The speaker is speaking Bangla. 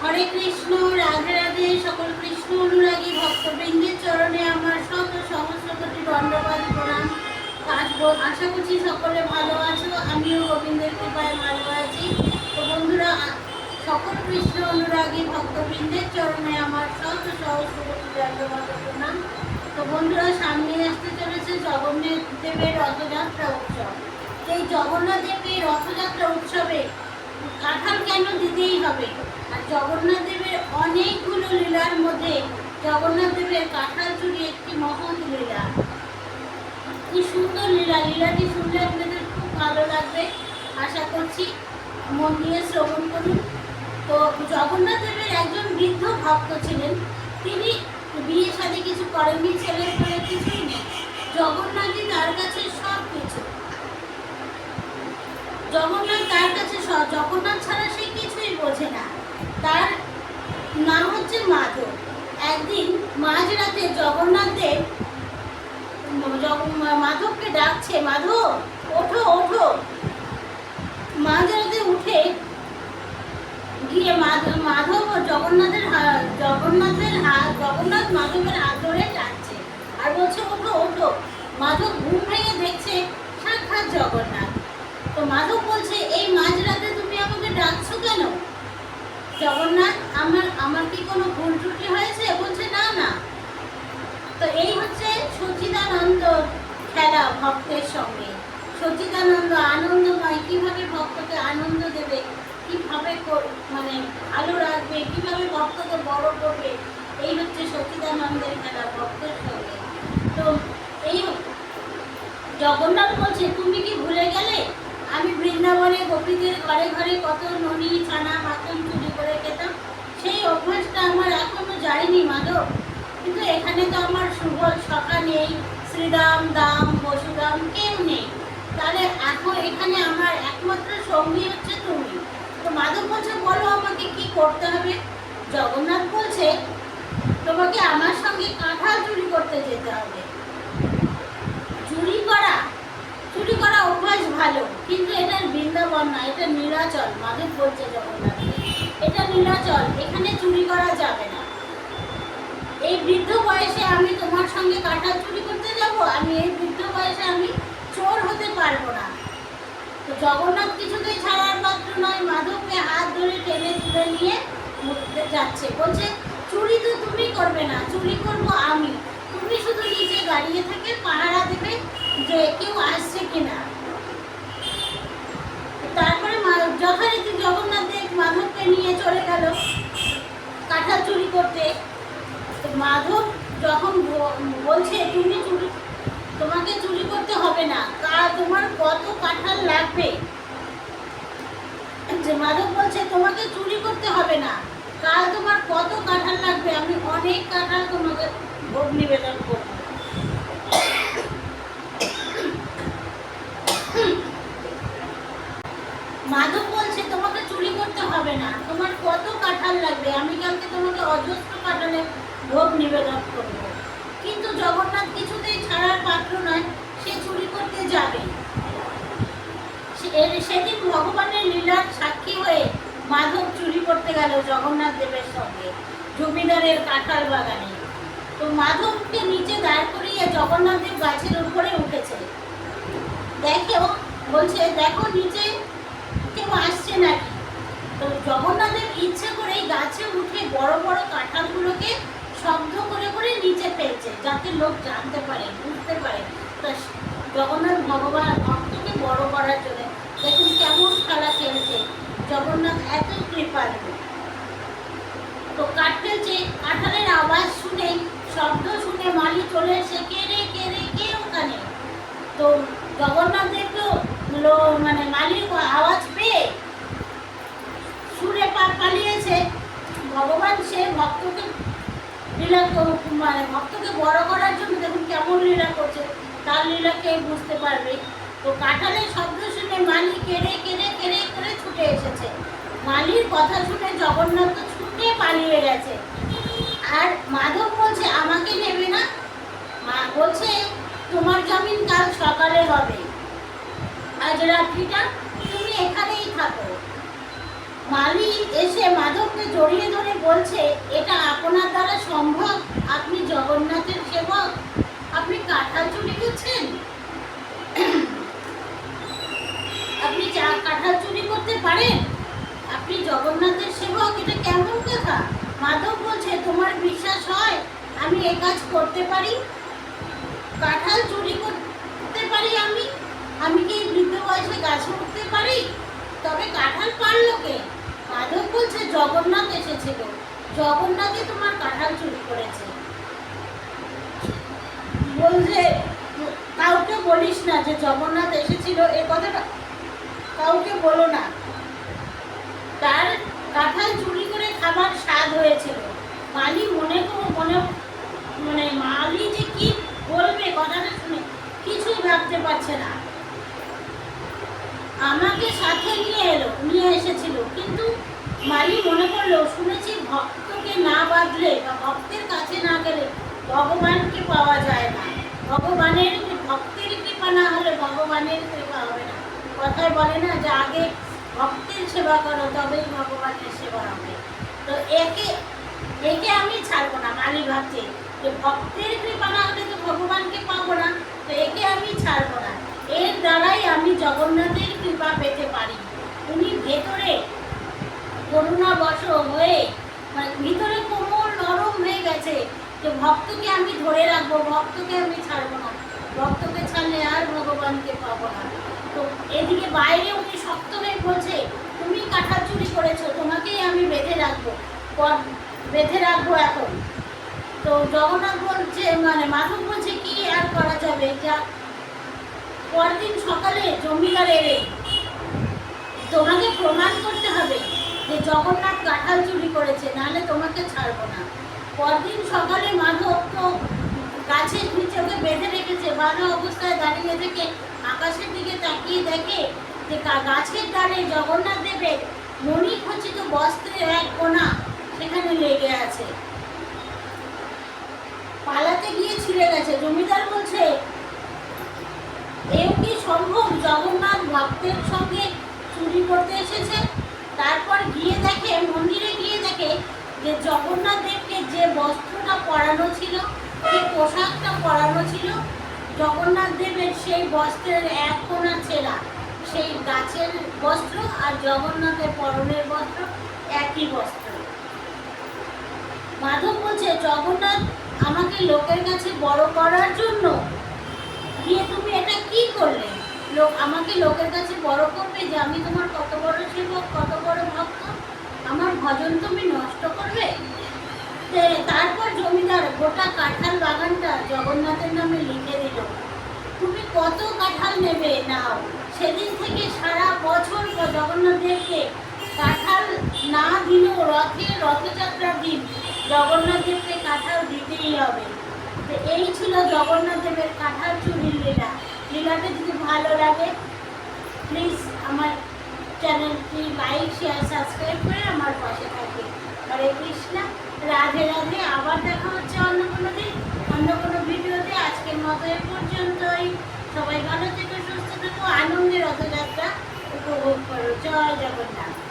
হরে কৃষ্ণ, রাধে রাধে, সকল কৃষ্ণ অনুরাগী ভক্তবৃন্দের চরণে আমার শত সহস্র কোটি প্রণাম। আশা করছি সকলে ভালো আছো, আমিও গোবিন্দের কৃপায় ভালো আছি। তো বন্ধুরা সকল কৃষ্ণ অনুরাগী ভক্তবৃন্দের চরণে আমার শত সহস্র কোটি প্রণাম। তো বন্ধুরা, সামনে আসতে চলেছে জগন্নাথ দেবের রথযাত্রা উৎসব। এই জগন্নাথ দেবের রথযাত্রা উৎসবে কাঁঠাল কেন দিতেই হবে? আর জগন্নাথ দেবের অনেকগুলো লীলার মধ্যে জগন্নাথ দেবের কাঁঠাল চুরি একটি মহৎ লীলা। কি সুন্দর লীলা। লীলাটি শুনলে আপনাদের খুব ভালো লাগবে। আশা করছি মন দিয়ে শ্রবণ করুন। তো জগন্নাথ দেবের একজন বৃদ্ধ ভক্ত ছিলেন। তিনি বিয়ে সাথে কিছু করেননি, ছেলের ফলে কিছুই নেই। জগন্নাথই তার কাছে সব কিছু জগন্নাথ তার কাছে সব। জগন্নাথ ছাড়া সে কিছুই বোঝে না। তার নাম হচ্ছে মাধব। একদিন মাঝরাতে জগন্নাথ দেব ম- জগ- মা- মাধবকে ডাকছে, মাধব, ওঠো ওঠো। মাঝরাতে উঠে গিয়ে মাধব জগন্নাথের জগন্নাথের হাত জগন্নাথ মাধবের হাত ধরে টানছে আর বলছে, ওঠো ওঠো। মাধব ঘুম ভেঙে দেখছে সাক্ষাৎ জগন্নাথ। তো মাধব বলছে, এই মাঝরাতে তুমি আমাকে ডাকছো কেন? জগন্নাথ, আমার আমার কি কোনো ভুল ত্রুটি হয়েছে? বলছে, না না। তো এই হচ্ছে সচিদানন্দ খেলা ভক্তের সঙ্গে। সচিদানন্দ আনন্দময়, কীভাবে ভক্তকে আনন্দ দেবে, কীভাবে মানে ভালো রাখবে, কীভাবে ভক্তকে বড় করবে, এই হচ্ছে সচিদানন্দের খেলা ভক্তের সঙ্গে। তো এই জগন্নাথ বলছে, তুমি কি ভুলে গেলে? আমি বৃন্দাবনে গোপীদের ঘরে ঘরে কত ননি, ছানা মাখন খেতাম সেই অভ্যাসটা আমার এখনও যায়নি, মাধব। কিন্তু এখানে তো আমার সুবল সখা নেই, শ্রীরাম, দাম, বসুদাম কেউ নেই। তাহলে এখন এখানে আমার একমাত্র সঙ্গী হচ্ছে তুমি। তো মাধব বলছে, বলো আমাকে কি করতে হবে? জগন্নাথ বলছে, তোমাকে আমার সঙ্গে কাঁঠাল চুরি করতে যেতে হবে। চুরি করা? চুরি করা অভ্যাস ভালো, কিন্তু এটা বৃন্দাবন না, এটা নীলাচল, মাধব বলছে জগন্নাথ। এটা নীলাচল, এখানে চুরি করা যাবে না। এই বৃদ্ধ বয়সে আমি তোমার সঙ্গে কাঁঠাল চুরি করতে যাব আমি এই বৃদ্ধ বয়সে আমি চোর হতে পারব না। তো জগন্নাথ কিছুতেই ছাড়ার পাত্র নয়, মাধবকে হাত ধরে টেনে তুলে নিয়ে উঠতে যাচ্ছে। বলছে, চুরি তো তুমি করবে না, চুরি করব আমি। তুমি শুধু নিজে দাঁড়িয়ে থেকে পাহারা দেবে যে কেউ আসছে কিনা। তারপরে যথারীতি জগন্নাথ দেব মাধবকে নিয়ে চলে গেল। কাঁঠাল চুরি করতে। তো মাধব যখন বলছে, তুমি চুরি তোমাকে চুরি করতে হবে না কা তোমার কত কাঁঠাল লাগবে? মাধব বলছে, তোমাকে চুরি করতে হবে না, কাল তোমার কত কাঁঠাল লাগবে? আমি অনেক কাঁঠাল তোমাকে ভোগ নিবেদন করব মাধব বলছে তোমাকে চুরি করতে হবে না তোমার কাঁঠাল লাগবে। আমি কালকে তোমাকে অজস্র কাঁঠালের ভোগ নিবেদন করব। কিন্তু জগন্নাথ কিছুতেই ছাড়ার পাত্র নয়, সে চুরি করতে যাবে। সেদিন ভগবানের লীলার সাক্ষী হয়ে মাধব চুরি করতে গেল জগন্নাথ দেবের সঙ্গে, জমিদারের কাঁঠাল বাগানে। তো মাধবকে নিচে দাঁড় করিয়ে জগন্নাথ দেব গাছের উপরে উঠেছে। দেখো বলছে, দেখো, নিচে কেউ আসছে নাকি? তো জগন্নাথের ইচ্ছে করেই গাছে উঠে বড় বড় কাঁঠালগুলোকে শব্দ করে করে নিচে ফেলছে, যাতে লোক জানতে পারে, বুঝতে পারে। জগন্নাথ ভগবান ভক্তকে বড় করার জন্য দেখুন কেমন খেলা খেলছে। জগন্নাথ এত কৃপালু। তো কাঠ ফেলছে কাঁঠালের আওয়াজ শুনে, শব্দ শুনে মালি চলে এসে, কে রে কে রে, কে ওখানে? তো জগন্নাথ দেব তো লো- মানে মালির আওয়াজ ভগবান সে ভক্তকে লীলা মানে ভক্তকে বড় করার জন্য দেখুন কেমন লীলা করছে, তার লীলা কে বুঝতে পারবে। তো কাঁঠালের শব্দ শুনে মালি কেড়ে কেড়ে কেড়ে করে ছুটে এসেছে। মালির কথা শুনে জগন্নাথ তো ছুটে পালিয়ে গেছে। আর মাধব বলছে, আমাকে নেবে না? মা বলছে, তোমার জামিন কাল সকালে হবে। আজ রাত্রিটা তুমি এখানেই থাকো। মালি এসে মাধবকে জড়িয়ে ধরে বলছে, এটা আপনার দ্বারা সম্ভব? আপনি জগন্নাথের সেবক? আপনি কাঁঠাল চুরি করছেন? আপনি চা, কাঁঠাল চুরি করতে পারেন? আপনি জগন্নাথের সেবক? এটা কেমন কথা? মাধব বলছে, তোমার বিশ্বাস হয়? আমি এ কাজ করতে পারি? কাঁঠাল চুরি করতে পারি আমি? আমি কি বৃদ্ধ বয়সে গাছে উঠতে পারি? পারল কে? মাধব বলছে জগন্নাথ এসেছিল। জগন্নাথই তোমার কাঁঠাল চুরি করেছে। বলছে, কাউকে বলিস না যে জগন্নাথ এসেছিল, এ কথাটা কাউকে বলো না। তার কাঁঠাল চুরি করে খাবার স্বাদ হয়েছিল। মালি মনে মনে মানে মালি যে কি বলবে, কথাটা শুনে কিছুই ভাবতে পারছে না। আমাকে সাথে নিয়ে এলো, নিয়ে এসেছিল। কিন্তু মালি মনে করল, শুনেছি ভক্তকে না বাঁধলে বা ভক্তের কাছে না গেলে ভগবানকে পাওয়া যায় না। ভগবানের ভক্তের কৃপা না হলে ভগবানের কৃপা হবে না। কথায় বলে না যে, আগে ভক্তের সেবা করো, তবেই ভগবানের সেবা হবে। তো একে একে আমি ছাড়বো না। মালি ভাবছে যে, ভক্তের কৃপা না হলে তো ভগবানকে পাবো না। তো একে আমি ছাড়বো না। এর দ্বারাই আমি জগন্নাথের কৃপা পেতে পারি। উনি ভেতরে করুণাবশ হয়ে মানে ভিতরে কোমল নরম হয়ে গেছে যে ভক্তকে আমি ধরে রাখব, ভক্তকে আমি ছাড়বো না। ভক্তকে ছাড়লে আর ভগবানকে পাবো না। তো এদিকে বাইরে উনি শক্ত হয়ে বলছে, তুমি কাঁঠাল চুরি করেছ, তোমাকেই আমি বেঁধে রাখব। বেঁধে রাখব এখন। তো জগন্নাথ বলছে মানে মাধব বলছে, কি আর করা যাবে? যা পরদিন সকালে জমিদার এলে তোমাকে প্রমাণ করতে হবে যে জগন্নাথ কাঁঠাল চুরি করেছে, নাহলে তোমাকে ছাড়বো না। পরদিন সকালে মাধব তো গাছের নিচে ওকে বেঁধে রেখেছে বাঁধা অবস্থায় দাঁড়িয়ে থেকে আকাশের দিকে তাকিয়ে দেখে যে গাছের ডালে জগন্নাথ দেবের মণিখচিত বস্ত্রের এক কোনা সেখানে লেগে আছে। পালাতে গিয়ে ছিঁড়ে গেছে। জমিদার বলছে এও কি সম্ভব জগন্নাথ ভক্তের সঙ্গে চুরি করতে এসেছে। তারপর গিয়ে দেখে, মন্দিরে গিয়ে দেখে যে জগন্নাথ দেবকে যে বস্ত্রটা পরানো ছিল, যে পোশাকটা পরানো ছিল, জগন্নাথ দেবের সেই বস্ত্রের এক কোণা ছেঁড়া সেই গাছের বস্ত্র আর জগন্নাথের পরনের বস্ত্র একই বস্ত্র। মাধব বলছে, জগন্নাথ, আমাকে লোকের কাছে বড় করার জন্য? দিয়ে তুমি এটা কি করলে? লোক, আমাকে লোকের কাছে বড় করবে যে আমি তোমার কত বড় সেবক কত বড় ভক্ত? আমার ভজন তুমি নষ্ট করবে? তারপর জমিদার গোটা কাঁঠাল বাগানটা জগন্নাথের নামে লিখে দিল। তুমি কত কাঁঠাল নেবে? নাও। সেদিন থেকে সারা বছর প- জগন্নাথ দেবকে কাঁঠাল না দিলেও রথে রথযাত্রার দিন জগন্নাথ দেবকে কাঁঠাল দিতেই হবে। এই ছিল জগন্নাথ দেবের কাঁঠাল চুরির লীলা। লীলাটা যদি ভালো লাগে প্লিজ আমার চ্যানেলটি লাইক শেয়ার সাবস্ক্রাইব করে আমার পাশে থাকবে। হরে কৃষ্ণ, রাধে রাধে, আবার দেখা হচ্ছে অন্য কোনো দিন, অন্য কোনো ভিডিওতে। আজকের মতো এ পর্যন্তই। সবাই ভালো থেকে, সুস্থ থেকো, আনন্দের রথযাত্রা উপভোগ করো। জয় জগন্নাথ।